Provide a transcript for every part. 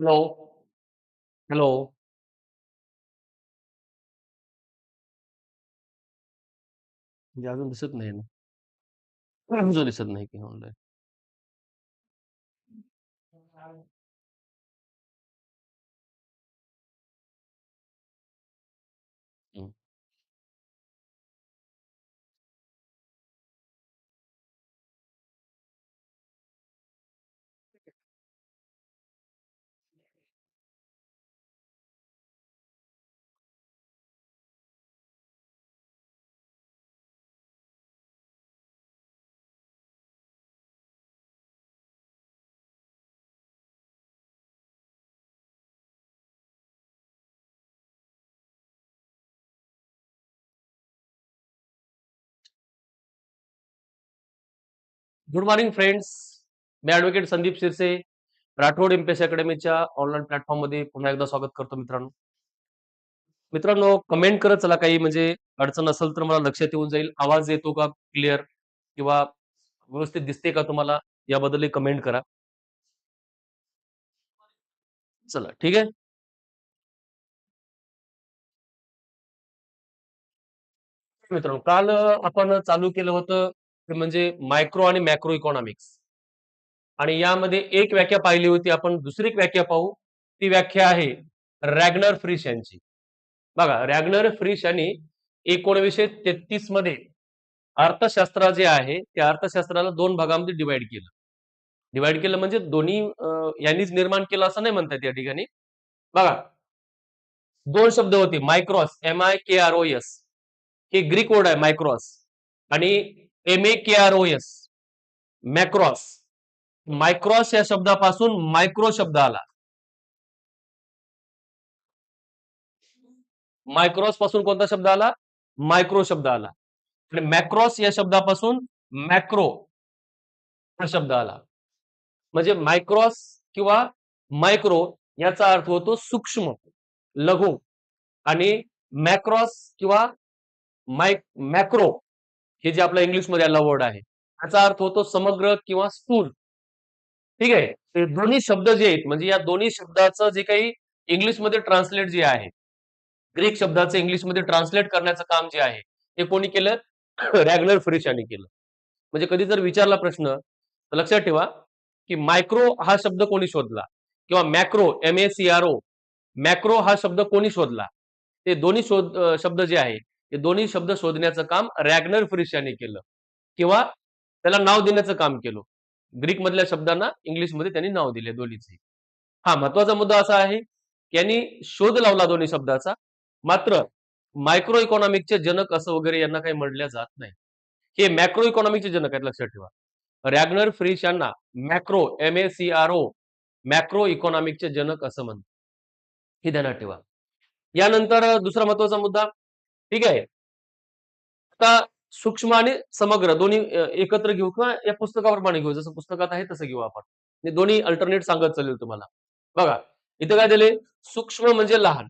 Hello. Hello. म्हणजे अजून दिसत नाही ना. अजून गुड मॉर्निंग फ्रेंड्स. मी ॲडव्होकेट संदीप शिरसे, राठोड एमपीएस अकॅडमीच्या ऑनलाईन प्लॅटफॉर्ममध्ये पुन्हा एकदा स्वागत करतो मित्रांनो. मित्रांनो कमेंट करत चला काही म्हणजे अडचण असेल तर मला लक्षात येऊन जाईल. आवाज येतो का क्लिअर किंवा व्यवस्थित दिसते का तुम्हाला याबद्दल कमेंट करा. चला ठीक आहे. मित्रांनो काल आपण चालू केलं होतं म्हणजे मायक्रो आणि मॅक्रो इकॉनॉमिक्स. आणि यामध्ये एक व्याख्या पाहिली होती आपण दुसरी एक व्याख्या पाहू. ती व्याख्या आहे रॅग्नर फ्रिश यांची. बघा रॅग्नर फ्रिश यांनी 1933 मध्ये अर्थशास्त्र जे आहे त्या अर्थशास्त्राला दोन भागामध्ये डिवाइड केलं. डिवाइड केलं म्हणजे दोन्ही यांनीच निर्माण केलं असं नाही म्हणतात या ठिकाणी. बघा दोन शब्द होते मायक्रॉस एम-आय-के-आर-ओ-एस हे ग्रीक वर्ड आहे मायक्रॉस आणि एम-ए-के-आर-ओ-एस मॅक्रॉस. मायक्रॉस या शब्दापासून मायक्रो शब्द आला. मायक्रॉसपासून कोणता शब्द आला? मायक्रो शब्द आला. आणि मॅक्रॉस या शब्दापासून मॅक्रो हा शब्द आला. म्हणजे मायक्रॉस किंवा मायक्रो याचा अर्थ होतो सूक्ष्म, लघु आणि मॅक्रॉस किंवा माय मॅक्रो हे जे आपल्या इंग्लिशमध्ये आलेला वर्ड आहे. त्याचा अर्थ होतो समग्र किंवा स्थूल. ठीक आहे. ते दोन्ही शब्द जे आहेत म्हणजे या दोन्ही शब्दाचं जे काही इंग्लिशमध्ये ट्रान्सलेट जे आहे. ग्रीक शब्दाचं इंग्लिशमध्ये ट्रान्सलेट करण्याचं काम जे आहे, ते कोणी केलं? रॅग्युलर फ्रिश यांनी केलं. म्हणजे कधी जर विचारला प्रश्न तर लक्षात ठेवा, की मायक्रो हा शब्द कोणी शोधला? किंवा मॅक्रो एम-ए-सी-आर-ओ मॅक्रो हा शब्द कोणी शोधला? ते दोन्ही शोध शब्द जे आहे, हे दोन्ही शब्द शोधण्याचं काम रॅग्नर फ्रिश यांनी केलं किंवा त्याला नाव देण्याचं काम केलं. ग्रीक मधल्या शब्दांना इंग्लिशमध्ये त्यांनी नाव दिले दोन्हीचे. हा महत्त्वाचा मुद्दा असा आहे, की यांनी शोध लावला दोन्ही शब्दाचा. मात्र मायक्रो इकॉनॉमिकचे जनक असं वगैरे यांना काही म्हणल्या जात नाही. हे मॅक्रो इकॉनॉमिकचे जनक आहेत लक्षात ठेवा. रॅग्नर फ्रिश यांना मॅक्रो एम-ए-सी-आर-ओ मॅक्रो इकॉनॉमिकचे जनक असं म्हणतात. हे ध्यानात ठेवा. यानंतर दुसरा महत्त्वाचा मुद्दा ठीक आहे. आता सूक्ष्म आणि समग्र दोन्ही एकत्र घेऊ किंवा या पुस्तकाप्रमाणे घेऊ. जसं पुस्तकात आहे तसं घेऊ आपण. दोन्ही अल्टरनेट सांगत चालेल तुम्हाला. बघा इथं काय दिले सूक्ष्म म्हणजे लहान.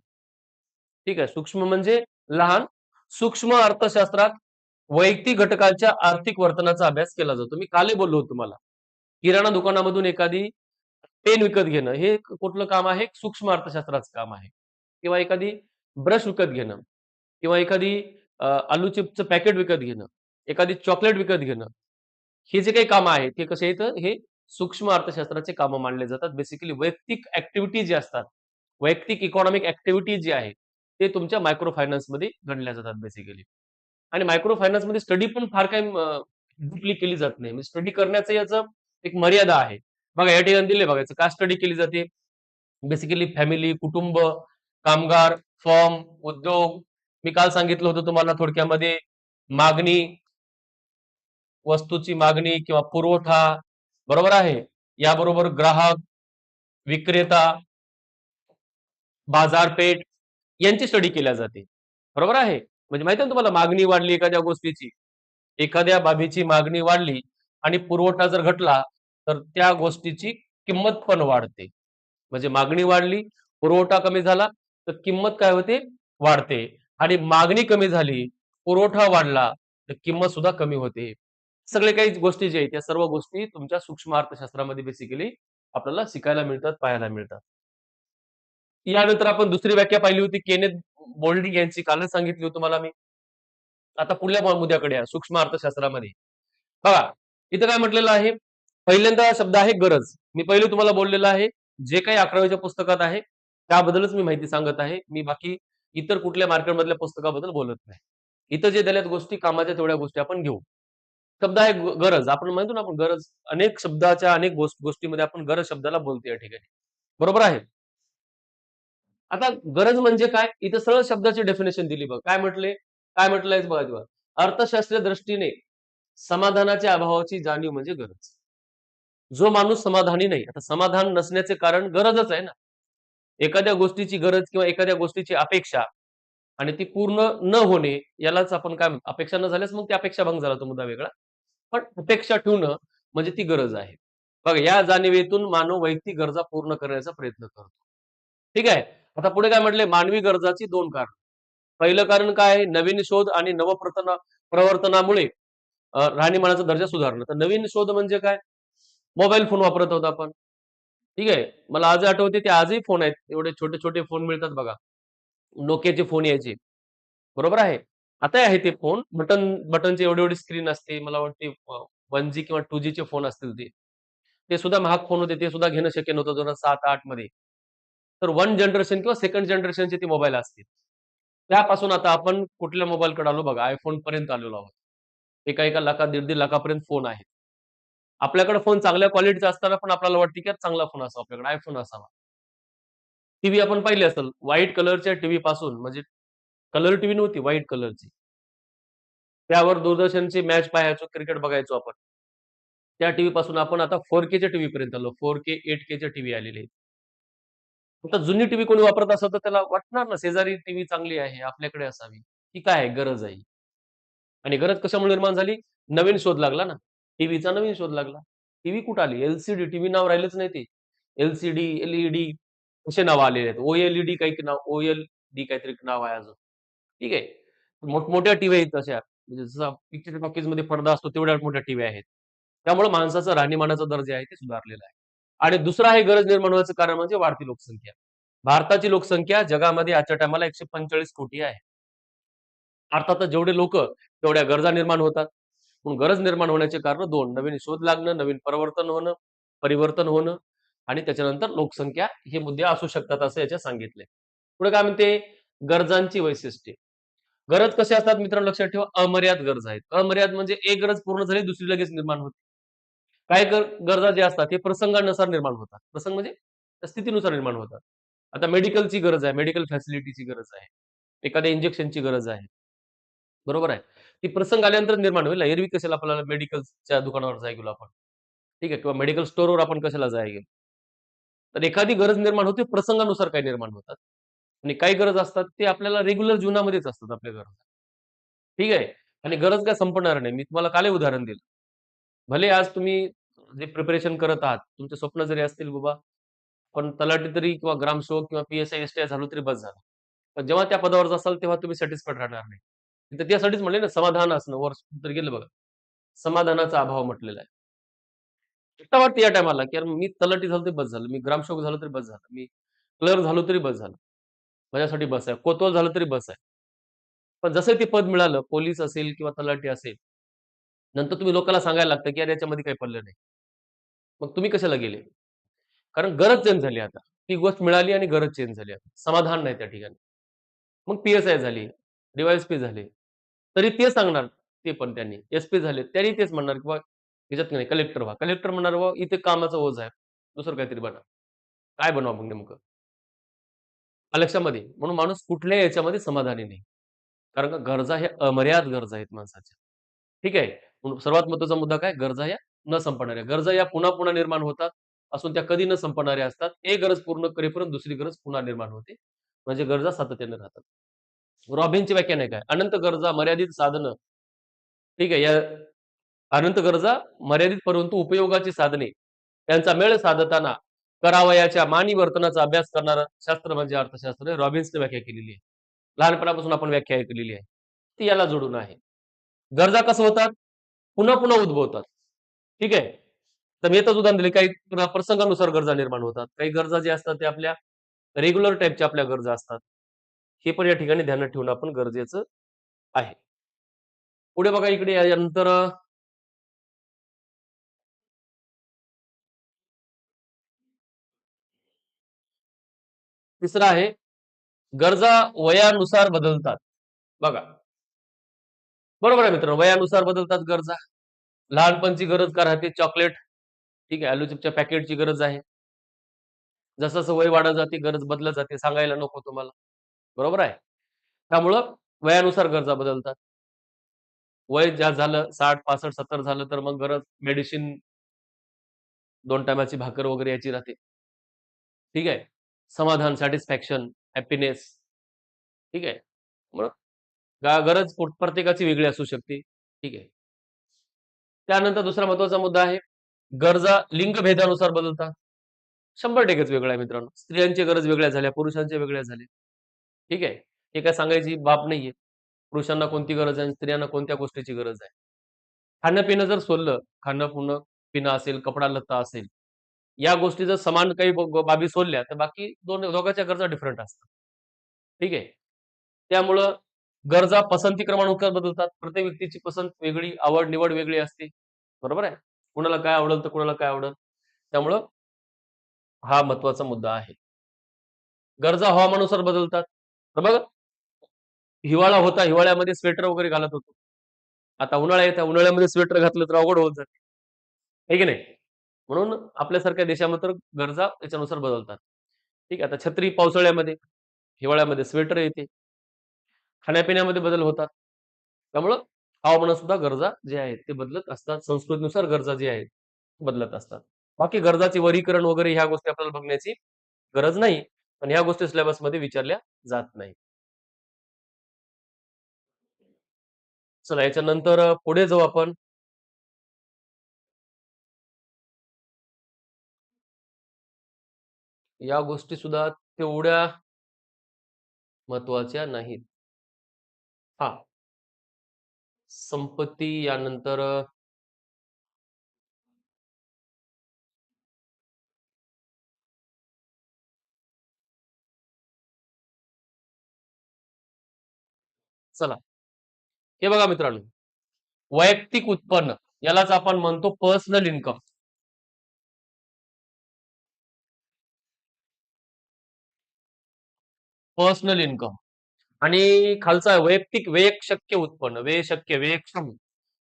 ठीक आहे. सूक्ष्म म्हणजे लहान. सूक्ष्म अर्थशास्त्रात वैयक्तिक घटकांच्या आर्थिक वर्तनाचा अभ्यास केला जातो. मी काले बोललो होतो तुम्हाला. किराणा दुकानामधून एखादी पेन विकत घेणं हे कुठलं काम आहे? सूक्ष्म अर्थशास्त्राचं काम आहे. किंवा एखादी ब्रश विकत घेणं किंवा एखादी आलू चिप्सचं पॅकेट विकत घेणं, एखादी चॉकलेट विकत घेणं. हे जे काही कामं आहेत, ते कसे आहेत? हे सूक्ष्म अर्थशास्त्राचे कामं मानले जातात. बेसिकली वैयक्तिक ऍक्टिव्हिटी जे असतात, वैयक्तिक इकॉनॉमिक ऍक्टिव्हिटी जी आहे, ते तुमच्या मायक्रो फायनान्समध्ये गणल्या जातात बेसिकली. आणि मायक्रो फायनान्समध्ये स्टडी पण फार काही अ, केली जात नाही. म्हणजे स्टडी करण्याचं याचं एक मर्यादा आहे. बघा या ठिकाणी दिले बघायचं का स्टडी केली जाते? बेसिकली फॅमिली, कुटुंब, कामगार, फॉर्म उद्योग. मी काल सांगितलं होतं तुम्हाला थोडक्यामध्ये मागणी वस्तूची मागणी किंवा पुरवठा, बरोबर आहे. याबरोबर ग्राहक, विक्रेता बाजारपेठ यांची स्टडी केल्या जाते. बरोबर आहे. म्हणजे माहिती ना तुम्हाला मागणी वाढली एखाद्या गोष्टीची. एखाद्या बाबीची मागणी वाढली आणि पुरवठा जर घटला, तर त्या गोष्टीची किंमत पण वाढते. म्हणजे मागणी वाढली, पुरवठा कमी झाला, तर किंमत काय होते? वाढते. आणि मागणी कमी झाली, पुरवठा वाढला, तर किंमत सुद्धा कमी होते. सगळे काही गोष्टी जे आहेत, त्या सर्व गोष्टी तुमच्या सूक्ष्म अर्थशास्त्रामध्ये बेसिकली आपल्याला शिकायला मिळतात, पाहायला मिळतात. यानंतर आपण दुसरी व्याख्या पाहिली होती केनेत बोल्डिंग यांची कालच सांगितली होती तुम्हाला मी. आता पुढल्या मुद्द्याकडे सूक्ष्म अर्थशास्त्रामध्ये. बघा, इथं काय म्हटलेलं आहे? पहिल्यांदा शब्द आहे गरज. मी पहिले तुम्हाला बोललेलं आहे, जे काही 11वीच्या पुस्तकात आहे, त्याबद्दलच मी माहिती सांगत आहे. मी बाकी इतर कुठल्या मार्केटमधल्या पुस्तकाबद्दल बोलत नाही. इथं जे दिल्यात गोष्टी कामाच्या तेवढ्या गोष्टी आपण घेऊ. शब्द आहे गरज. आपण म्हणतो ना आपण गरज. अनेक शब्दाच्या अनेक गोष्टीमध्ये आपण गरज शब्दाला बोलतो या ठिकाणी. बरोबर आहे? आता गरज म्हणजे काय? इथं सरळ शब्दाची डेफिनेशन दिली बघ काय म्हटले? काय म्हटलंय बघा तेव्हा. अर्थशास्त्रीय दृष्टीने समाधानाच्या अभावाची जाणीव म्हणजे गरज. जो माणूस समाधानी नाही. आता समाधान नसण्याचे कारण गरजच आहे ना. एखाद्या गोष्टीची गरज किंवा एखाद्या गोष्टीची अपेक्षा आणि ती पूर्ण न होणे यालाच आपण काय अपेक्षा न झाल्यास मग ती अपेक्षा भंग झाला तो मुद्दा वेगळा. पण अपेक्षा ठेवणं म्हणजे ती गरज आहे. बघा या जाणीवेतून मानव वैयक्तिक गरजा पूर्ण करण्याचा प्रयत्न करतो. ठीक आहे. आता पुढे काय म्हटले? मानवी गरजाची दोन कारण पहिलं कारण काय आहे? नवीन शोध आणि नवप्रतना प्रवर्तनामुळे राहणीमानाचा दर्जा सुधारणं. तर नवीन शोध म्हणजे काय? मोबाईल फोन वापरत आहोत आपण. ठीक आहे. मला आज आठवते ते आजही फोन आहेत. एवढे छोटे-छोटे फोन मिळतात बघा. नोकियाचे फोन यायचे. बरोबर आहे. आता आहे ते फोन. बटन बटनचे एवढी-एवढी स्क्रीन असते. मला वाटते वन जी किंवा टू जीचे फोन असतील ते. ते सुद्धा महाग फोन होते. ते सुद्धा घेणं शक्य नव्हतं 2007-8 मध्ये. तर वन जनरेशन किंवा सेकंड जनरेशनचे ते मोबाईल असतील. त्यापासून आता आपण कुठल्या मोबाईलकडे आलो बघा. आयफोन पर्यंत आलेलो आहोत. एका-एका लाखा दीड-दीड लाखापर्यंत फोन आहेत. आपल्याकडे फोन चांगल्या क्वालिटीचा असताना पण आपल्याला वाटते की चांगला फोन असावा आपल्याकडे आयफोन असावा. टीव्ही आपण पाहिले असेल. व्हाईट कलरच्या टीव्ही पासून म्हणजे कलर टीव्ही नव्हती, व्हाईट कलरची. त्यावर दूरदर्शनची मॅच पाहायचो, क्रिकेट बघायचो आपण. त्या टीव्ही पासून आपण आता फोर केच्या टीव्ही पर्यंत आलो. 4K, 8Kच्या टीव्ही आलेले आहेत. आता जुनी टीव्ही कोणी वापरत असेल तर त्याला वाटणार ना शेजारी टीव्ही चांगली आहे, आपल्याकडे असावी. ही काय गरज आहे. आणि गरज कशामुळे निर्माण झाली? नवीन शोध लागला ना. टीव्हीचा नवीन शोध लागला. टीव्ही कुठं आली? एलसीडी टीव्ही नाव राहिलंच नाही ते. एलसीडी एलईडी असे नाव आलेले आहेत. ओएलईडी काही नाव ओएल डी काहीतरी नाव आहे अजून. ठीक आहे. मोठमोठ्या टीव्ही आहेत तशा. म्हणजे जसा पिक्चर टॉकीजमध्ये पडदा असतो तेवढ्या मोठ्या टीव्ही आहेत. त्यामुळे माणसाचा राहणीमानाचा दर्जा आहे ते सुधारलेला आहे. आणि दुसरं आहे गरज निर्माण होण्याचं कारण म्हणजे वाढती लोकसंख्या. भारताची लोकसंख्या जगामध्ये आजच्या टायमाला 145 कोटी आहे. अर्थातच जेवढे लोक तेवढ्या गरजा निर्माण होतात. म्हणून गरज निर्माण होण्याचे कारण दोन नवीन शोध लागणं, नवीन परिवर्तन होणं परिवर्तन होणं आणि त्याच्यानंतर लोकसंख्या हे मुद्दे असू शकतात असं याच्यात सांगितले पुढे काय म्हणते? गरजांची वैशिष्ट्ये. गरज कसे असतात मित्रांनो लक्षात ठेवा. अमर्याद गरज आहेत. अमर्याद म्हणजे एक गरज पूर्ण झाली दुसरी लगेच निर्माण होते. काय गरजा ज्या असतात ते प्रसंगानुसार निर्माण होतात. प्रसंग म्हणजे त्या स्थितीनुसार निर्माण होतात. आता मेडिकलची गरज आहे. मेडिकल फॅसिलिटीची गरज आहे. एखाद्या इंजेक्शनची गरज आहे. बरोबर आहे. ती प्रसंग आल्यानंतर निर्माण होईल ना. एरवी कशाला आपल्याला मेडिकलच्या दुकानावर जाय गेलो आपण. ठीक आहे. किंवा मेडिकल स्टोअरवर आपण कशाला जाय गेलो. तर एखादी गरज निर्माण होते प्रसंगानुसार काही निर्माण होतात. आणि काही गरज असतात ते आपल्याला रेग्युलर जीवनामध्येच असतात आपल्या गरज ठीक आहे. आणि गरज काय संपणार नाही. मी तुम्हाला कालही उदाहरण दिलं. भले आज तुम्ही जे प्रिपरेशन करत आहात, तुमचे स्वप्न जरी असतील बाबा, पण तलाठी तरी किंवा ग्रामसेवक किंवा पी-एस-आय, एस-टी-आय झालो तरी बस झालं. पण जेव्हा त्या पदावर असाल तेव्हा तुम्ही सॅटिस्फाईड राहणार नाही. तर त्यासाठीच म्हणले ना समाधान असणं वर तर गेलं बघा. समाधानाचा अभाव म्हटलेला आहे. एकटा वाटतं या टायमाला की मी तलाठी झालो तरी बस झालं. मी ग्रामसेवक झालो तरी बस झालं. मी क्लर्क झालो तरी बस झालं. माझ्यासाठी बस आहे. कोतवाल झालं तरी बस आहे. पण जसं ते पद मिळालं, पोलीस असेल किंवा तलाठी असेल, नंतर तुम्ही लोकांना सांगायला लागतं की यार याच्यामध्ये काही पडलं नाही. मग तुम्ही कशाला गेले? कारण गरज चेंज झाली आता. ती गोष्ट मिळाली आणि गरज चेंज झाली आता. समाधान नाही त्या ठिकाणी. मग पी-एस-आय झाली, डिवायस पी झाले. तरी ते सांगणार ते पण त्यांनी. एस-पी झाले त्यांनी तेच म्हणणार किंवा ह्याच्यात नाही कलेक्टर व्हा. कलेक्टर म्हणणार बाबा इथे कामाचा ओझ आहे. दुसरं काहीतरी बना. काय बनवा मग नेमकं? लक्षामध्ये म्हणून माणूस कुठल्याही याच्यामध्ये समाधानी नाही. कारण का गरजा ह्या अमर्याद गरजा आहेत माणसाच्या. ठीक आहे. म्हणून सर्वात महत्त्वाचा मुद्दा काय? गरजा या न संपणाऱ्या. गरजा या पुन्हा-पुन्हा निर्माण होतात. असून त्या कधी न संपणाऱ्या असतात. एक गरज पूर्ण करेपर्यंत दुसरी गरज पुन्हा निर्माण होते. म्हणजे गरजा सातत्याने राहतात. रॉबिनचे व्याख्या नाही काय? अनंत गरजा, मर्यादित साधनं. ठीक आहे. या अनंत गरजा, मर्यादित परंतु उपयोगाची साधने त्यांचा मेळ साधताना करावयाच्या मानी वर्तनाचा अभ्यास करणारं शास्त्र म्हणजे अर्थशास्त्र. रॉबिन्सने व्याख्या केलेली आहे. लहानपणापासून आपण व्याख्या ऐकलेली आहे. ती याला जोडून आहे. गरजा कसं होतात? पुन्हा-पुन्हा उद्भवतात. ठीक आहे. तर मी एकच उदाहरण दिले काही प्रसंगानुसार गरजा निर्माण होतात काही गरजा ज्या असतात ते आपल्या रेग्युलर टाईपच्या आपल्या गरजा असतात हे पण या ठिकाणी ध्यानात ठेवणं आपण गरजेचं आहे. पुढे बघा इकडे यानंतर अं, तिसरं आहे गरजा वयानुसार बदलतात. बघा. बरोबर आहे मित्रांनो वयानुसार बदलतात गरजा. लहानपणची गरज का राहते? चॉकलेट. ठीक आहे आलूचिपच्या पॅकेटची गरज आहे. जसं जसं वय वाढत जाते गरज बदलत जाते सांगायला नको तुम्हाला. बरोबर आहे. त्यामुळं वयानुसार गरजा बदलतात. वय ज्या झालं साठ पासष्ट सत्तर झालं तर मग गरज मेडिसिन दोन टायमाची भाकर वगैरे याची राहते. ठीक आहे. समाधान सॅटिस्फॅक्शन हॅपीनेस. ठीक आहे. गरज प्रत्येकाची वेगळी असू शकते. ठीक आहे. त्यानंतर दुसरा महत्त्वाचा मुद्दा आहे. गरजा लिंगभेदानुसार बदलतात. शंभर टक्केच वेगळ्या आहे मित्रांनो. स्त्रियांची गरज वेगळ्या झाल्या पुरुषांच्या वेगळ्या झाल्या. ठीक आहे. हे काय सांगायची बाब नाहीये पुरुषांना कोणती गरज आहे आणि स्त्रियांना कोणत्या गोष्टीची गरज आहे? खाणं पिणं जर सोडलं खाणं पिणं पिणं असेल कपडा लत्ता असेल या गोष्टी जर समान काही बाबी सोडल्या तर बाकी दोन दोघांच्या गरजा डिफरंट असतात. ठीक आहे. त्यामुळं गरजा पसंती क्रमानुसार बदलतात. प्रत्येक व्यक्तीची पसंत वेगळी आवड निवड वेगळी असते. बरोबर आहे? कुणाला काय आवडेल तर कुणाला काय आवडेल? त्यामुळं हा महत्त्वाचा मुद्दा आहे. गरजा हवामानुसार बदलतात. तर बघ हिवाळा होता हिवाळ्यामध्ये स्वेटर वगैरे घालत होतो. आता उन्हाळा येत उन्हाळ्यामध्ये स्वेटर घातलं तर अवघड होत जाते. हे की नाही? म्हणून आपल्यासारख्या देशामध्ये तर गरजा त्याच्यानुसार बदलतात. ठीक आहे आता छत्री पावसाळ्यामध्ये हिवाळ्यामध्ये स्वेटर येते. खाण्यापिण्यामध्ये बदल होतात. त्यामुळं हवामानात सुद्धा गरजा जे आहेत ते बदलत असतात. संस्कृतीनुसार गरजा जे आहेत बदलत असतात. बाकी गरजाचे वर्गीकरण वगैरे ह्या गोष्टी आपल्याला बघण्याची गरज नाही. पण ह्या गोष्टी सिलेबसमध्ये विचारल्या जात नाही चला याच्यानंतर पुढे जाऊ आपण. या गोष्टी सुद्धा तेवढ्या महत्त्वाच्या नाहीत. हा. संपत्ती यानंतर चला. हे बघा मित्रांनो. वैयक्तिक उत्पन्न यालाच आपण म्हणतो पर्सनल इन्कम पर्सनल इन्कम आणि खालचा वैयक्तिक वेग शक्य उत्पन्न वे शक्य व्ययक्षम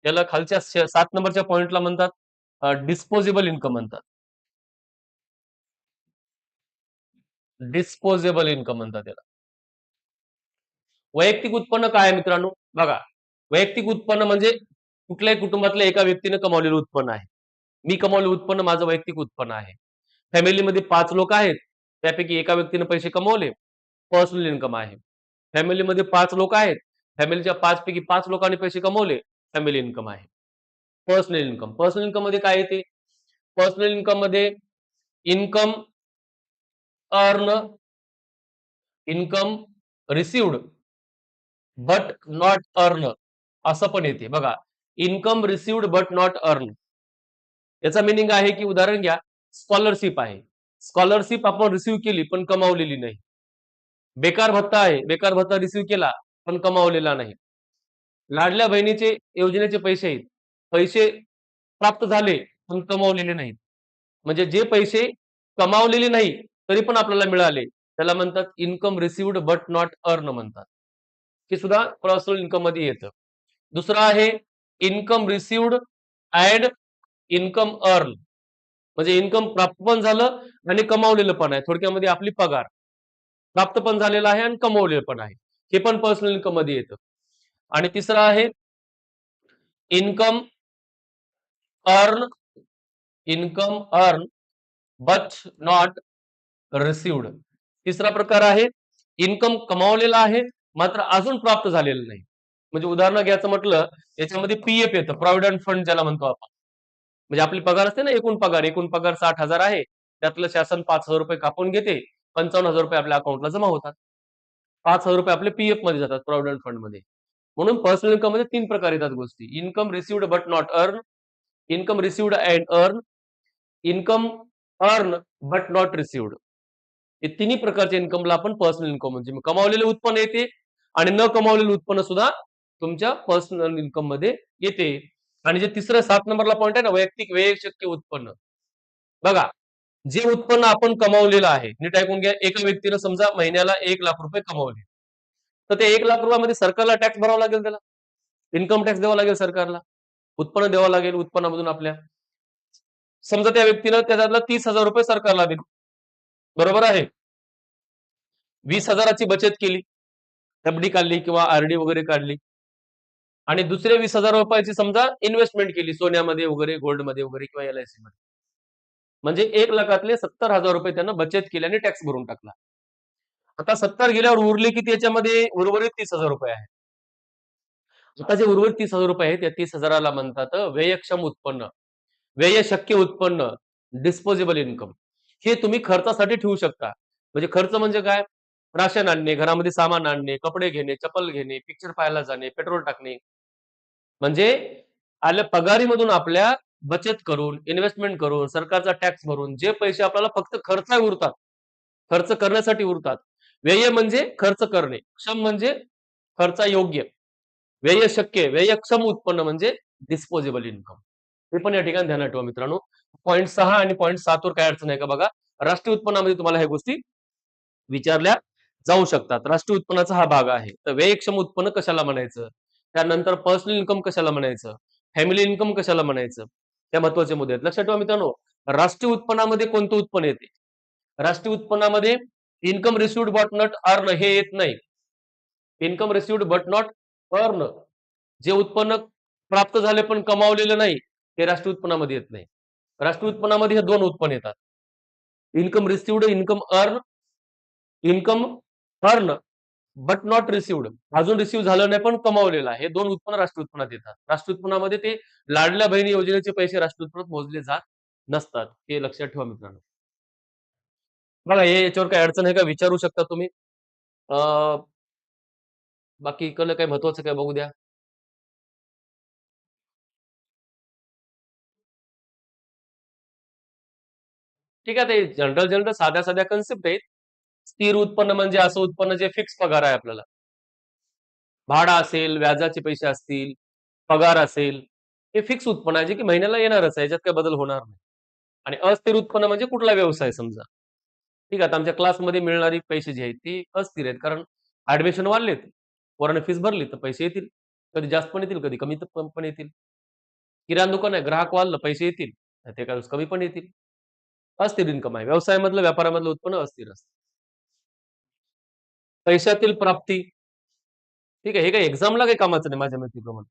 याला खालच्या सात नंबरच्या पॉइंटला म्हणतात. डिस्पोजेबल इन्कम म्हणतात. डिस्पोजेबल इन्कम म्हणतात याला. वैयक्तिक उत्पन्न काय आहे मित्रांनो? बघा वैयक्तिक उत्पन्न म्हणजे कुठल्याही कुटुंबातल्या एका व्यक्तीने कमावलेलं उत्पन्न आहे. मी कमावलेलं उत्पन्न माझं वैयक्तिक उत्पन्न आहे. फॅमिलीमध्ये पाच लोक आहेत त्यापैकी एका व्यक्तीने पैसे कमवले पर्सनल इन्कम आहे. फॅमिलीमध्ये पाच लोक आहेत फॅमिलीच्या पाच पैकी पाच लोकांनी पैसे कमवले फॅमिली इन्कम आहे. पर्सनल इन्कम पर्सनल इन्कममध्ये काय येते? Personal इन्कममध्ये income earn income received but not earn असं पण येते. बघा income received but not earn याचा मिनिंग आहे की उदाहरण घ्या स्कॉलरशिप आहे. स्कॉलरशिप आपण रिसिव्ह केली पण कमावलेली नाही. बेकार भत्ता आहे. बेकार भत्ता रिसिव्ह केला पण कमावलेला नाही. लाडल्या बहिणीचे योजनेचे पैसे आहेत. पैसे प्राप्त झाले पण कमावलेले नाहीत. म्हणजे जे पैसे कमावलेले नाही तरी पण आपल्याला मिळाले. त्याला म्हणतात income received but not earn म्हणतात. ते सुद्धा पर्सनल इन्कममध्ये येतं. दुसरं आहे income received and income earn म्हणजे इन्कम प्राप्त पण झालं आणि कमावलेलं पण आहे. थोडक्यामध्ये आपली पगार. प्राप्त पण झालेला आहे आणि कमवलेलं पण आहे. हे पण पर्सनल इन्कममध्ये येतं. आणि तिसरं आहे income earn income earn but not received तिसरा प्रकार आहे इन्कम कमावलेला आहे मात्र अजून प्राप्त झालेलं नाही. म्हणजे उदाहरण घ्यायचं म्हटलं याच्यामध्ये पीएफ येतं प्रॉव्हिडंट फंड ज्याला म्हणतो आपण. म्हणजे आपली पगार असते ना एकूण पगार एकूण पगार साठ हजार आहे. त्यातलं शासन पाच हजार रुपये कापून घेते पंचावन्न हजार रुपये आपल्या अकाउंटला जमा होतात. पाच हजार रुपये आपले पीएफमध्ये जातात प्रॉव्हिडंट फंडमध्ये. म्हणून पर्सनल इन्कममध्ये तीन प्रकार येतात गोष्टी. Income received but not earn income received and earn income earn but not received हे तिन्ही प्रकारच्या इन्कमला आपण पर्सनल इन्कम म्हणजे कमावलेले उत्पन्न येते आणि न कमावलेलं उत्पन्न सुद्धा तुमच्या पर्सनल इन्कममध्ये येते. आणि जे तिसरं सात नंबरला पॉईंट आहे ना वैयक्तिक व्यय शक्य उत्पन्न. बघा जे उत्पन्न आपण कमावलेलं आहे नीट ऐकून घ्या एका व्यक्तीनं समजा महिन्याला एक लाख रुपये कमावले. तर ते एक लाख रुपयामध्ये सरकारला टॅक्स भरावा लागेल त्याला. इन्कम टॅक्स द्यावा लागेल सरकारला. उत्पन्न द्यावं लागेल उत्पन्नामधून आपल्या. समजा त्या व्यक्तीनं त्याच्यातला तीस हजार रुपये सरकारला दिले. बरोबर आहे? वीस हजाराची बचत केली. एफडी काढली किंवा आरडी वगैरे काढली. आणि दुसरे वीस हजार रुपयाची समजा इन्व्हेस्टमेंट केली सोन्यामध्ये वगैरे गोल्डमध्ये वगैरे किंवा एल आय सी मध्ये. म्हणजे एक लाखातले सत्तर हजार रुपये त्यांना बचत केली आणि टॅक्स भरून टाकला. आता सत्तर गेल्यावर उरले किती याच्यामध्ये? उर्वरित तीस हजार रुपये आहेत. आता जे उर्वरित तीस हजार रुपये आहेत त्या तीस हजाराला म्हणतात व्ययक्षम उत्पन्न. व्यय शक्य उत्पन्न. डिस्पोजेबल इन्कम हे तुम्ही खर्चासाठी ठेवू शकता. म्हणजे खर्च म्हणजे काय? राशन आणणे घरामध्ये सामान आणणे कपडे घेणे चप्पल घेणे पिक्चर पाहायला जाणे पेट्रोल टाकणे. म्हणजे आल्या पगारीमधून आपल्या बचत करून इन्व्हेस्टमेंट करून सरकारचा टॅक्स भरून जे पैसे आपल्याला फक्त खर्च उरतात खर्च करण्यासाठी उरतात. व्यय म्हणजे खर्च करणे क्षम म्हणजे खर्चा योग्य व्यय शक्य व्ययक्षम उत्पन्न म्हणजे डिस्पोजेबल इन्कम हे पण या ठिकाणी ध्यानात ठेवा मित्रांनो. पॉईंट सहा आणि पॉईंट सात वर काय अडचण आहे का बघा? राष्ट्रीय उत्पन्नामध्ये तुम्हाला ह्या गोष्टी विचारल्या. जाऊ शकतात. राष्ट्रीय उत्पन्नाचा हा भाग आहे. तर व्ययक्षम उत्पन्न कशाला म्हणायचं? त्यानंतर पर्सनल इन्कम कशाला म्हणायचं? फॅमिली इन्कम कशाला म्हणायचं? त्या महत्त्वाचे मुद्दे आहेत. लक्षात ठेवा मित्रांनो राष्ट्रीय उत्पन्नामध्ये कोणतं उत्पन्न येते? राष्ट्रीय उत्पन्नामध्ये income received but not earn हे येत नाही. Income received but not earn जे उत्पन्न प्राप्त झाले पण कमावलेलं नाही ते राष्ट्रीय उत्पन्नामध्ये येत नाही. राष्ट्रीय उत्पन्नामध्ये हे दोन उत्पन्न येतात. Income received income earn income earn but not received अजून रिसिव्ह झालं नाही पण कमावलेलं आहे. हे दोन उत्पन्न राष्ट्रीय उत्पन्नात येतात. राष्ट्रीय उत्पन्नामध्ये ते लाडल्या बहिणी योजनेचे पैसे राष्ट्रीय उत्पन्नात मोजले जात नसतात. हे लक्षात ठेवा मित्रांनो. बघा हे याच्यावर काही अडचण आहे का? विचारू शकता तुम्ही? बाकी इकडलं काही महत्वाचं काय बघू द्या. ठीक आहे ते जनरल जनरल साध्या साध्या कन्सेप्ट आहेत. स्थिर उत्पन्न म्हणजे असं उत्पन्न जे फिक्स पगार आहे आपल्याला. भाडा असेल व्याजाचे पैसे असतील पगार असेल हे फिक्स उत्पन्न आहे जे की महिन्याला येणारच आहे याच्यात काही बदल होणार नाही. आणि अस्थिर उत्पन्न म्हणजे कुठला व्यवसाय समजा. ठीक आहे आमच्या क्लासमध्ये मिळणारी पैसे जे आहेत ती अस्थिर आहेत कारण ऍडमिशन वाढलेत पोराने फीस भरली तर पैसे येतील. कधी जास्त पण येतील कधी कमी तर पण येतील. किराणा दुकान आहे ग्राहक वाढलं पैसे येतील. ते काय कमी पण येतील. अस्थिर इन्कम आहे. व्यवसायामधलं व्यापारामधलं उत्पन्न अस्थिर असतं. पैशातील प्राप्ती. ठीक आहे हे काही एक्झामला काही कामाचं नाही माझ्या माहितीप्रमाणे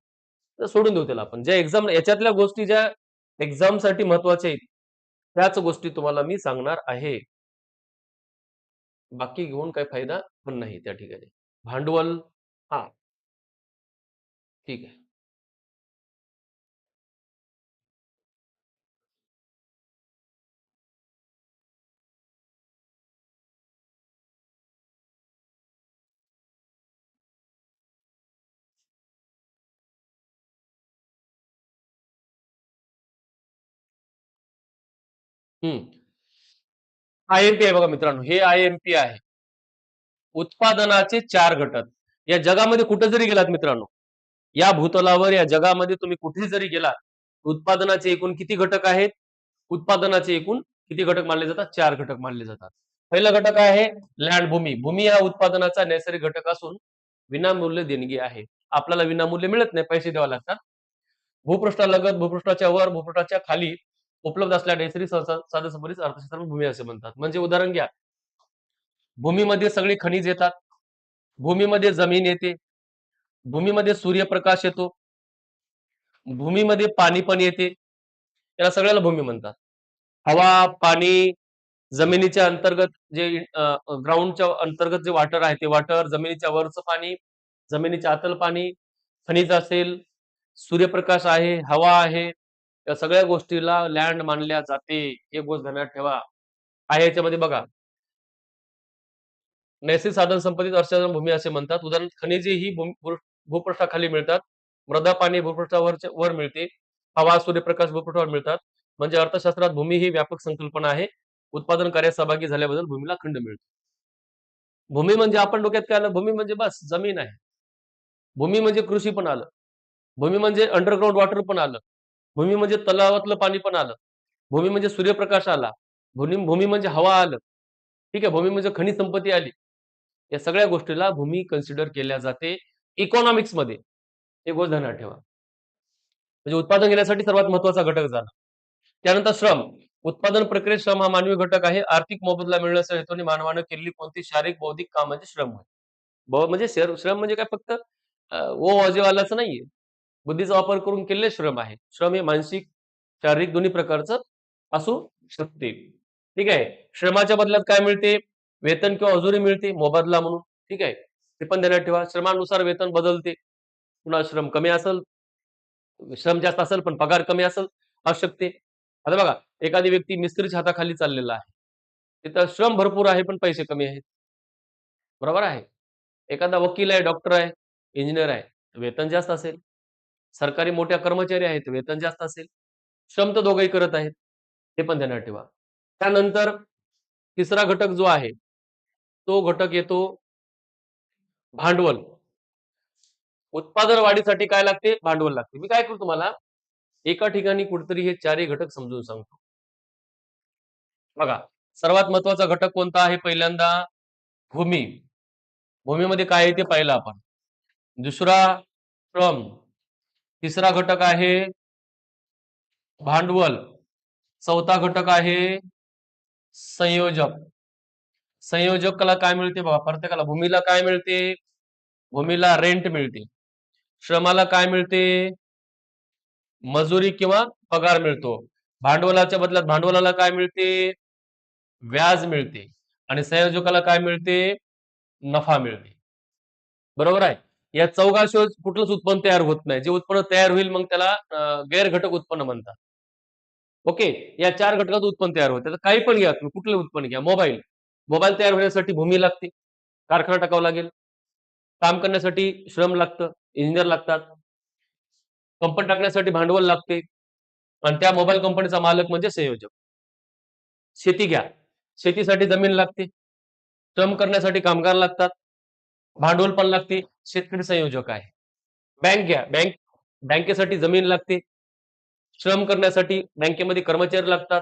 तर सोडून देऊ त्याला आपण. ज्या एक्झाम याच्यातल्या गोष्टी ज्या एक्झामसाठी महत्त्वाच्या आहेत त्याच गोष्टी तुम्हाला मी सांगणार आहे. बाकी घेऊन काही फायदा पण नाही त्या ठिकाणी. भांडवल हा. ठीक आहे. हम्म. आय एम पी आहे बघा मित्रांनो हे आय एम पी आहे. उत्पादनाचे चार घटक. या जगामध्ये कुठे जरी गेलात मित्रांनो या भूतलावर या जगामध्ये तुम्ही कुठे जरी गेलात उत्पादनाचे एकूण किती घटक आहेत? उत्पादनाचे एकूण किती घटक मानले जातात? चार घटक मानले जातात. पहिला घटक आहे लँड भूमी. भूमी हा उत्पादनाचा नैसर्गिक घटक असून विनामूल्य देणगी आहे. आपल्याला विनामूल्य मिळत नाही पैसे द्यावे लागतात. भूपृष्ठालगत भूपृष्ठाच्या वर भूपृष्ठाच्या खाली उपलब्ध असल्या नैसर्गिक साधनसंपत्तीच अर्थशास्त्र भूमी असे म्हणतात. म्हणजे उदाहरण घ्या. भूमीमध्ये सगळी खनिज येतात. भूमीमध्ये जमीन येते. भूमीमध्ये सूर्यप्रकाश येतो. भूमीमध्ये पाणी पण येते. याला सगळ्याला भूमी म्हणतात. हवा पाणी जमिनीच्या अंतर्गत जे ग्राउंडच्या अंतर्गत जे वॉटर आहे ते वॉटर जमिनीच्या वरचं पाणी जमिनीच्या आतल पाणी खनिज असेल सूर्यप्रकाश आहे हवा आहे या सगळ्या गोष्टीला लँड मानल्या जाते हे गोष्ट ध्यानात ठेवा. आहे याच्यामध्ये बघा. नैसर्गिक साधन संपत्तीत अर्षण भूमी असे म्हणतात. उदाहरण खनिजे ही भूपृष्ठाखाली मिळतात. मृदा पाणी भूपृष्ठावर वर मिळते. हवा सूर्यप्रकाश भूपृष्ठावर मिळतात. म्हणजे अर्थशास्त्रात भूमी ही व्यापक संकल्पना आहे. उत्पादन कार्यात सहभागी झाल्याबद्दल भूमीला खंड मिळतो. भूमी म्हणजे आपण डोक्यात काय आलं? भूमी म्हणजे बस जमीन आहे. भूमी म्हणजे कृषी पण आलं. भूमी म्हणजे अंडरग्राऊंड वॉटर पण आलं. भूमी म्हणजे तलावातलं पाणी पण आलं. भूमी म्हणजे सूर्यप्रकाश आला. भूमी भूमी म्हणजे हवा आलं. ठीक आहे भूमी म्हणजे खनिज संपत्ती आली. या सगळ्या गोष्टीला भूमी कन्सिडर केल्या जाते इकॉनॉमिक्समध्ये. हे गोष्ट ध्यानात ठेवा. म्हणजे उत्पादन घेण्यासाठी सर्वात महत्त्वाचा घटक झाला. त्यानंतर श्रम. उत्पादन प्रक्रियेत श्रम हा मानवी घटक आहे. आर्थिक मोबदला मिळण्याच्या हेतूने मानवानं केलेली कोणती शारीरिक बौद्धिक काम म्हणजे श्रम होय. म्हणजे श्रम म्हणजे काय फक्त ओ वाजेवालाच नाहीये. बुद्धीचा वापर करून केलेले श्रम आहे. श्रम हे मानसिक शारीरिक दोन्ही प्रकारचं असू शकते. ठीक आहे? श्रमाच्या बदल्यात काय मिळते? वेतन किंवा अजूरी मिळते मोबदला म्हणून. ठीक आहे? ते पण ध्यानात ठेवा. श्रमानुसार वेतन बदलते. पुन्हा श्रम कमी असेल श्रम जास्त असेल पण पगार कमी असेल असू शकते आता बघा एखादी व्यक्ती मिस्त्रीच्या हाताखाली चाललेला आहे. तिथं श्रम भरपूर आहे पण पैसे कमी आहेत. बरोबर आहे? एखादा वकील आहे डॉक्टर आहे इंजिनियर आहे. वेतन जास्त असेल. सरकारी मोठ्या कर्मचारी आहेत वेतन जास्त असेल श्रम तर दोघंही करत आहेत हे पण ध्यानात ठेवा. त्यानंतर तिसरा घटक जो आहे तो घटक येतो भांडवल. उत्पादन वाढीसाठी काय लागते? भांडवल लागते. मी काय करू तुम्हाला? एका ठिकाणी कुठेतरी हे चारही घटक समजून सांगतो. बघा सर्वात महत्त्वाचा घटक कोणता आहे? पहिल्यांदा भूमी. भूमीमध्ये काय आहे ते पाहिलं आपण. दुसरा श्रम. तिसरा घटक आहे भांडवल. चौथा घटक आहे संयोजक. संयोजकाला काय मिळते बाबा? प्रत्येकाला भूमीला काय मिळते? भूमीला रेंट मिळते. श्रमाला काय मिळते? मजुरी किंवा पगार मिळतो. भांडवलाच्या बदल्यात भांडवलाला काय मिळते? व्याज मिळते. आणि संयोजकाला काय मिळते? नफा मिळते. बरोबर आहे? या चौघाशिवाय कुठलंच उत्पन्न तयार होत नाही. जे उत्पन्न तयार होईल मग त्याला गैरघटक उत्पन्न म्हणतात. ओके? या चार घटकात उत्पन्न तयार होतं. तर काही पण घ्या तुम्ही कुठलं उत्पन्न घ्या. मोबाईल. मोबाईल तयार होण्यासाठी भूमी लागते. कारखाना टाकावा लागेल. काम करण्यासाठी श्रम लागतं. इंजिनियर लागतात. कंपनी टाकण्यासाठी भांडवल लागते. आणि त्या मोबाईल कंपनीचा मालक म्हणजे संयोजक. शेती घ्या. शेतीसाठी जमीन लागते. श्रम करण्यासाठी कामगार लागतात. भांडवल पण लागते शेतकरी संयोजक आहे. बँक घ्या बँक बँकेसाठी जमीन लागते. श्रम करण्यासाठी बँकेमध्ये कर्मचारी लागतात.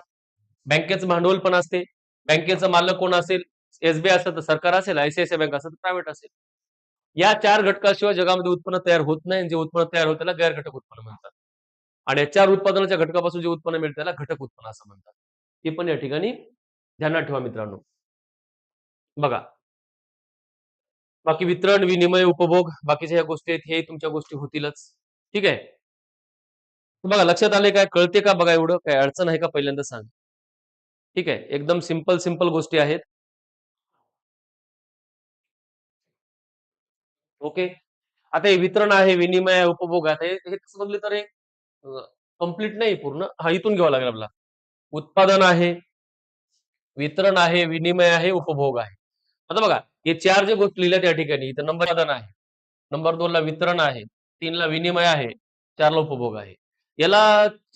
बँकेचं भांडवल पण असते. बँकेचं मालक कोण असेल एसबीआय असेल तर सरकार असेल आयसीआयसीआय बँक असेल तर प्रायव्हेट असेल. या चार घटकाशिवाय जगामध्ये उत्पन्न तयार होत नाही. जे उत्पन्न तयार होत त्याला गैरघटक उत्पन्न म्हणतात. आणि या चार उत्पादनाच्या घटकापासून जे उत्पन्न मिळतं त्याला घटक उत्पन्न असं म्हणतात. ते पण या ठिकाणी ध्यानात ठेवा मित्रांनो. बघा बाकी वितरण विनिमय उपभोग बाकीच्या ह्या गोष्टी आहेत हे तुमच्या गोष्टी होतीलच. ठीक आहे? बघा लक्षात आले काय? कळते का बघा एवढं? काय अडचण आहे का पहिल्यांदा सांग. ठीक आहे? एकदम सिंपल सिंपल गोष्टी आहेत. ओके? आता हे वितरण आहे विनिमय उपभोग आहे. हे हे समजले तर हे? कंप्लीट नाही पूर्ण. हा इथून घ्यावा लागेल आपला. उत्पादन आहे वितरण आहे विनिमय आहे उपभोग आहे. आता बघा हे चार जे गोष्टी लिहिल्या त्या ठिकाणी इथं नंबर उत्पादन आहे. नंबर दोन ला वितरण आहे तीनला विनिमय आहे चारला उपभोग आहे. याला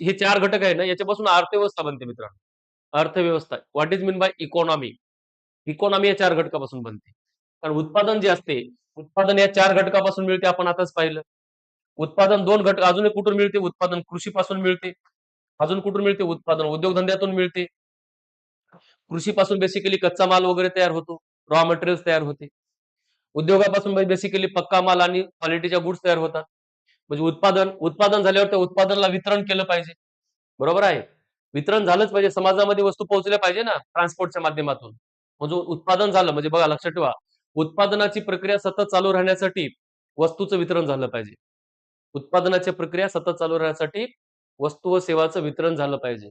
हे चार घटक आहे ना याच्यापासून अर्थव्यवस्था बनते मित्रांनो. अर्थव्यवस्था what is mean by economy economy या चार घटकापासून बनते. कारण उत्पादन जे असते उत्पादन या चार घटकापासून मिळते आपण आताच पाहिलं. उत्पादन दोन घटक अजून कुठून मिळते? उत्पादन कृषीपासून मिळते. अजून कुठून मिळते? उत्पादन उद्योगधंद्यातून मिळते. कृषीपासून बेसिकली कच्चा माल वगैरे तयार होतो. रॉ मटेरियल्स तयार होते. उद्योगापासून म्हणजे बेसिकली पक्का माल आणि क्वालिटीच्या गुड्स तयार होतात. म्हणजे उत्पादन उत्पादन झाल्यावर त्या उत्पादनाला वितरण केलं पाहिजे. बरोबर आहे? वितरण झालंच पाहिजे. समाजामध्ये वस्तू पोहोचल्या पाहिजे ना ट्रान्सपोर्टच्या माध्यमातून. म्हणजे उत्पादन झालं म्हणजे बघा लक्षात ठेवा. उत्पादनाची प्रक्रिया सतत चालू राहण्यासाठी वस्तूचं वितरण झालं पाहिजे. उत्पादनाची प्रक्रिया सतत चालू राहण्यासाठी वस्तू व सेवाचं वितरण झालं पाहिजे.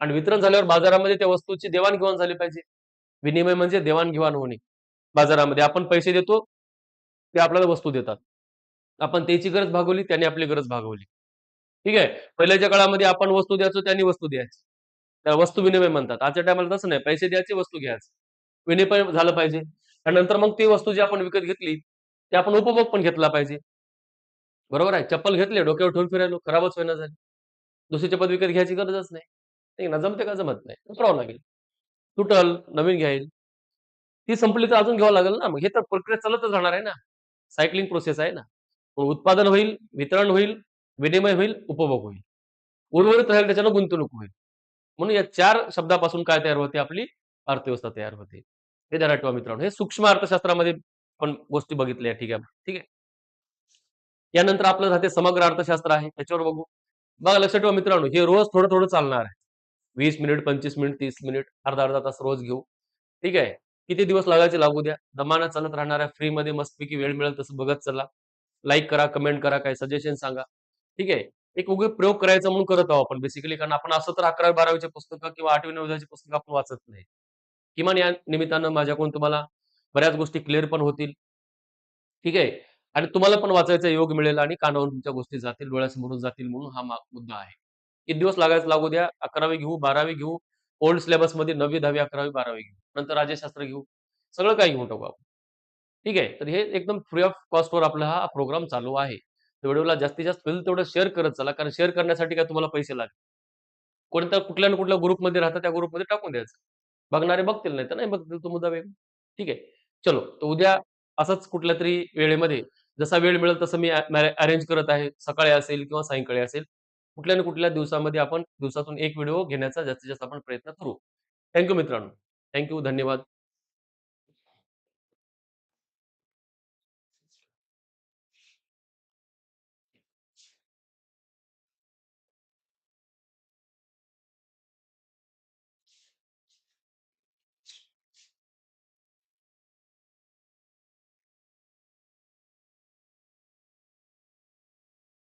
आणि वितरण झाल्यावर बाजारामध्ये त्या वस्तूची देवाणघेवाण झाली पाहिजे. विनिमय म्हणजे देवाणघेवाण होणे. बाजारामध्ये आपण पैसे देतो ते आपल्याला वस्तू देतात. आपण त्याची गरज भागवली त्याने आपली गरज भागवली. ठीक आहे? पहिल्याच्या काळामध्ये आपण वस्तू द्यायचो त्यांनी वस्तू द्यायची. त्या वस्तू विनिमय म्हणतात. आजच्या टायमाला तसं नाही. पैसे द्यायचे वस्तू घ्यायचे. विनिमय झालं पाहिजे. त्यानंतर मग ती वस्तू जी आपण विकत घेतली ते आपण उपभोग पण घेतला पाहिजे. बरोबर आहे? चप्पल घेतले डोक्यावर ठेवून फिरायलो खराबच होईना झाली. दुसरी चप्पल विकत घ्यायची गरजच नाही. नाही ना? जमते का? जमत नाही. करावं लागेल तुटल नवीन घ्याल ती संपली तर अजून घ्यावं लागेल ना. मग हे तर प्रक्रिया चालतच राहणार आहे ना. सायकलिंग प्रोसेस आहे ना. मग उत्पादन होईल वितरण होईल विनिमय होईल उपभोग होईल. उर्वरित राहील त्याच्यानं गुंतवणूक होईल. म्हणून या चार शब्दापासून काय तयार होते आपली? अर्थव्यवस्था तयार होते. हे ध्यानात ठेवा मित्रांनो. हे सूक्ष्म अर्थशास्त्रामध्ये पण गोष्टी बघितल्या ठीक आहे. ठीक आहे? यानंतर आपलं राहते समग्र अर्थशास्त्र आहे. त्याच्यावर बघू. बघा लक्षात ठेवा मित्रांनो. हे रोज थोडं थोडं चालणार आहे. वीस मिनिट पंचवीस मिनिट तीस मिनिट अर्धा अर्धा तास रोज घेऊ. ठीक आहे? किती दिवस लागायचे लागू द्या? दमानं चालत राहणाऱ्या फ्रीमध्ये फ्री मध्ये मस्तपैकी वेळ मिळेल तसं बघत चला. लाईक करा कमेंट करा काय सजेशन सांगा. ठीक आहे? एक उगे प्रयोग करायचा म्हणून करत आहोत आपण बेसिकली कारण आपण असं तर अकरावी बारावीचे पुस्तकं किंवा आठवी नववीची पुस्तकं आपण वाचत नाही. किमान या निमित्तानं माझ्याकडून तुम्हाला बऱ्याच गोष्टी क्लिअर पण होतील. ठीक आहे? आणि तुम्हाला पण वाचायचा योग मिळेल आणि कानावरून तुमच्या गोष्टी जातील डोळ्यासमोरून जातील म्हणून हा मुद्दा आहे. किती दिवस लागायचं लागू द्या? अकरावी घेऊ बारावी घेऊ. ओल्ड सिलेबसमध्ये नववी दहावी अकरावी बारावी घेऊ. नंतर राज्यशास्त्र घेऊ. सगळं काही घेऊन टाकू आपण ठीक आहे? तर हे एकदम फ्री ऑफ कॉस्टवर आपला हा प्रोग्राम चालू आहे. व्हिडिओला जास्तीत जास्त होईल तेवढं शेअर करत चला. कारण शेअर करण्यासाठी काय तुम्हाला पैसे लागतील. कोणत्या कुठल्या ना कुठल्या ग्रुपमध्ये राहतं त्या ग्रुपमध्ये टाकून द्यायचं. बघणारे बघतील नाही तर नाही बघतील तो मुद्दा वेग ठीक आहे? चलो तर उद्या असंच कुठल्या तरी वेळेमध्ये जसा वेळ मिळेल तसं मी अरेंज करत आहे. सकाळी असेल किंवा सायंकाळी असेल. कुठल्या ना कुठल्या दिवसामध्ये आपण दिवसातून एक व्हिडिओ घेण्याचा जास्तीत जास्त आपण प्रयत्न करू. थँक्यू मित्रांनो. थँक्यू धन्यवाद.